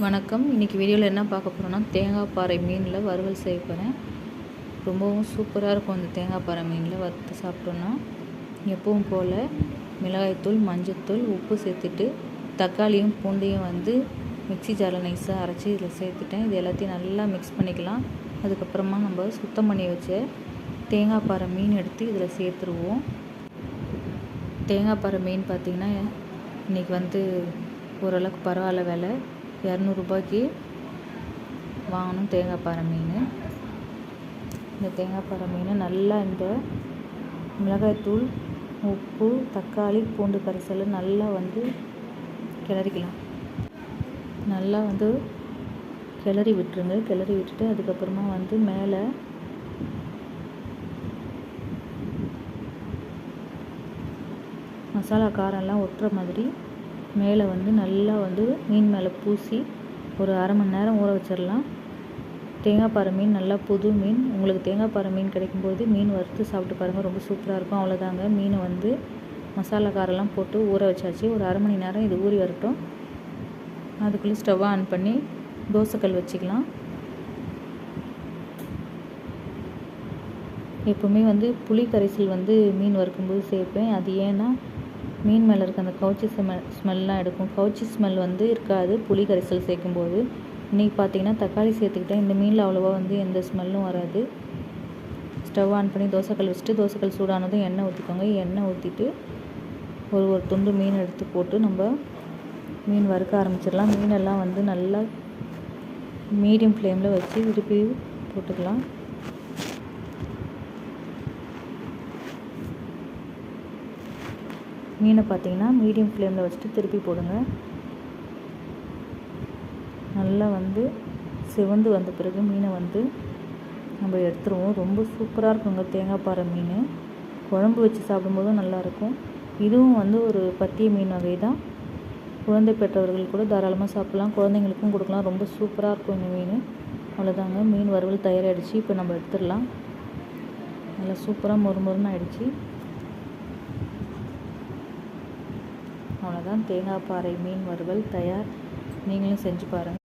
வணக்கம். இன்றைக்கி வீடியோவில் என்ன பார்க்க போகிறோன்னா தேங்காய் பாறை மீனில் வறுவல் செய்ய போகிறேன் ரொம்பவும் சூப்பராக இருக்கும் அந்த தேங்காய் பாறை மீனில் வறுத்து சாப்பிட்டோன்னா எப்பவும் போல் மிளகாய்த்தூள் மஞ்சத்தூள் உப்பு சேர்த்துட்டு தக்காளியும் பூண்டையும் வந்து மிக்ஸி ஜாரில் நைஸாக அரைச்சி இதில் சேர்த்துட்டேன். இது எல்லாத்தையும் நல்லா மிக்ஸ் பண்ணிக்கலாம். அதுக்கப்புறமா நம்ம சுத்தம் பண்ணி வச்ச தேங்காய் பாறை மீன் எடுத்து இதில் சேர்த்துருவோம். தேங்காய் பாறை மீன் பார்த்திங்கன்னா இன்றைக்கி வந்து ஓரளவுக்கு பரவாயில்ல விலை. இரநூறுபாய்க்கு வாங்கணும் தேங்காய் பாறை மீன். இந்த தேங்காய் பாறை மீன் நல்லா இந்த மிளகாய்த்தூள் உப்பு தக்காளி பூண்டு கரைசல் நல்லா வந்து கிளறிக்கலாம். நல்லா வந்து கிளறி விட்டுருங்க. கிளறி விட்டுட்டு அதுக்கப்புறமா வந்து மேலே மசாலா காரம்லாம் ஒட்டுற மாதிரி மேலே வந்து நல்லா வந்து மீன் மேலே பூசி ஒரு அரை மணி நேரம் ஊற வச்சிடலாம். தேங்காய் பாறை மீன் நல்லா புது மீன். உங்களுக்கு தேங்காய் பாறை மீன் கிடைக்கும்போது மீன் வறுத்து சாப்பிட்டு பாருங்கள் ரொம்ப சூப்பராக இருக்கும். அவ்வளோதாங்க மீனை வந்து மசாலா காரெல்லாம் போட்டு ஊற வச்சாச்சு. ஒரு அரை மணி நேரம் இது ஊறி வரட்டும். அதுக்குள்ளே ஸ்டவ்வை ஆன் பண்ணி தோசைக்கல் வச்சுக்கலாம். எப்போவுமே வந்து புளி கரைசல் வந்து மீன் வறுக்கும்போது சேர்ப்பேன். அது ஏன்னா மீன் மேலே இருக்க அந்த கவுச்சி ஸ்மெல் ஸ்மெல்லாம் எடுக்கும். கவுச்சி ஸ்மெல் வந்து இருக்காது புளி கரைசல் சேர்க்கும்போது. இன்றைக்கி பார்த்தீங்கன்னா தக்காளி சேர்த்துக்கிட்டேன் இந்த மீனில் அவ்வளோவா வந்து எந்த ஸ்மெல்லும் வராது. ஸ்டவ் ஆன் பண்ணி தோசைக்கல் வச்சுட்டு தோசைக்கல் சூடானதும் எண்ணெய் ஊற்றிக்கோங்க எண்ணெய் ஊற்றிட்டு ஒரு ஒரு துண்டு மீன் எடுத்து போட்டு நம்ம மீன் வறுக்க ஆரம்பிச்சிடலாம். மீனெல்லாம் வந்து நல்லா மீடியம் ஃப்ளேமில் வச்சு திருப்பி போட்டுக்கலாம். மீனை பார்த்தீங்கன்னா மீடியம் ஃப்ளேமில் வச்சுட்டு திருப்பி போடுங்க. நல்லா வந்து சிவந்து வந்த பிறகு மீனை வந்து நம்ம எடுத்துருவோம். ரொம்ப சூப்பராக இருக்குங்க தேங்காய் பாறை மீன். குழம்பு வச்சு சாப்பிடும்போதும் நல்லாயிருக்கும் இதுவும் வந்து ஒரு பத்திய மீன் வகை தான் குழந்தை பெற்றவர்கள் கூட தாராளமாக சாப்பிட்லாம். குழந்தைங்களுக்கும் கொடுக்கலாம். ரொம்ப சூப்பராக இருக்கும் இந்த மீன். அவ்வளோதாங்க மீன் வறுவல் தயாராகிடுச்சு இப்போ நம்ம எடுத்துடலாம். நல்லா சூப்பராக மொறு மொறுன்னு ஆகிடுச்சி அவ்வளோதான் தேங்காய் பாறை மீன் வறுவல் தயார். நீங்களும் செஞ்சு பாருங்கள்